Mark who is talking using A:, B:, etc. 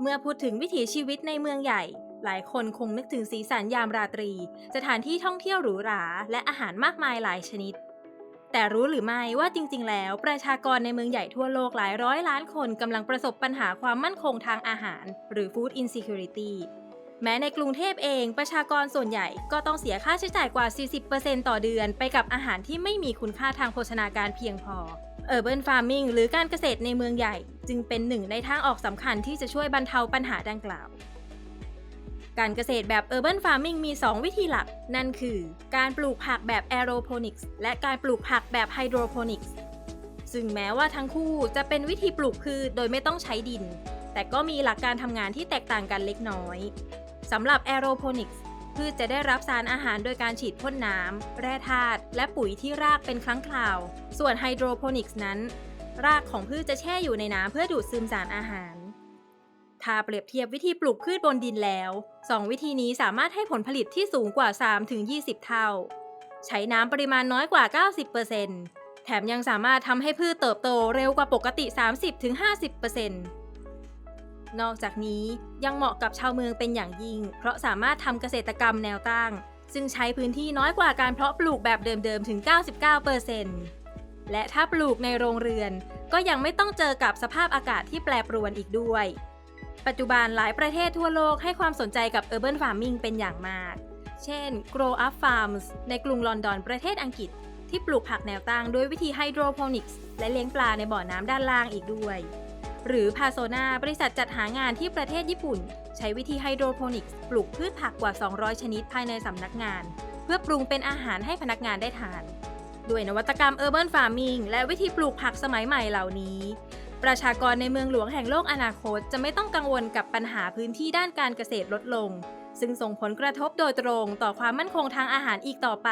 A: เมื่อพูดถึงวิถีชีวิตในเมืองใหญ่ หลายคนคงนึกถึงสีสันยามราตรี สถานที่ท่องเที่ยวหรูหรา และอาหารมากมายหลายชนิด แต่รู้หรือไม่ว่าจริง ๆ แล้ว ประชากรในเมืองใหญ่ทั่วโลกหลายร้อยล้านคนกำลังประสบปัญหาความมั่นคงทางอาหาร หรือ Food Insecurity แม้ในกรุงเทพเองประชากรส่วนใหญ่ก็ต้องเสียค่าใช้จ่ายกว่า 40%ต่อเดือน ไปกับอาหารที่ไม่มีคุณค่าทางโภชนาการเพียงพอ Urban Farming หรือการเกษตรในเมืองใหญ่ จึงเป็นหนึ่งในทางออกสำคัญที่จะช่วยบรรเทาปัญหาดังกล่าว การเกษตรแบบ Urban Farming มี 2 วิธีหลัก นั่นคือ การปลูกผักแบบ Aeroponics และการปลูกผักแบบ Hydroponics ซึ่งแม้ว่าทั้งคู่จะเป็นวิธีปลูกพืชโดยไม่ต้องใช้ดิน แต่ก็มีหลักการทำงานที่แตกต่างกันเล็กน้อยสำหรับ Aeroponics พืชจะได้รับสารอาหารโดยการฉีดพ่นน้ำ แร่ธาตุ และปุ๋ยที่รากเป็นครั้งคราว ส่วน Hydroponics นั้น รากของพืชจะแช่อยู่ในน้ำเพื่อดูดซึมสารอาหาร ถ้าเปรียบเทียบวิธีปลูกพืชบนดินแล้ว 2 วิธีนี้สามารถให้ผลผลิตที่สูงกว่า 3-20 เท่า ใช้น้ำปริมาณน้อยกว่า 90%แถมยังสามารถทำให้พืชเติบโตเร็วกว่าปกติ 30-50% นอกจากนี้ยังเหมาะกับชาวเมืองเป็นอย่างยิ่ง เพราะสามารถทำเกษตรกรรมแนวตั้ง ซึ่งใช้พื้นที่น้อยกว่าการเพาะปลูกแบบเดิมๆถึง 99%และถ้าปลูกในโรงเรือน ก็ยังไม่ต้องเจอกับสภาพอากาศที่แปรปรวนอีกด้วย ปัจจุบันหลายประเทศทั่วโลกให้ความสนใจกับ Urban Farming เป็นอย่างมาก เช่น Grow Up Farms ในกรุงลอนดอนประเทศอังกฤษ ที่ปลูกผักแนวตั้งด้วยวิธี Hydroponics และเลี้ยงปลาในบ่อน้ำด้านล่างอีกด้วย หรือ p a s o n a บริษัทจัดหางานที่ประเทศญี่ปุ่น ใช้วิธี Hydroponics ปลูกพืชผักกว่า 200 ชนิดภายในสำนักงาน เพื่อปรุงเป็นอาหารให้พนักงานได้ทาน ด้วยนวัตกรรม Urban Farming และวิธีปลูกผักสมัยใหม่เหล่านี้ ประชากรในเมืองหลวงแห่งโลกอนาคต จะไม่ต้องกังวลกับปัญหาพื้นที่ด้านการเกษตรลดลง ซึ่งส่งผลกระทบโดยตรงต่อความมั่นคงทางอาหารอีกต่อไป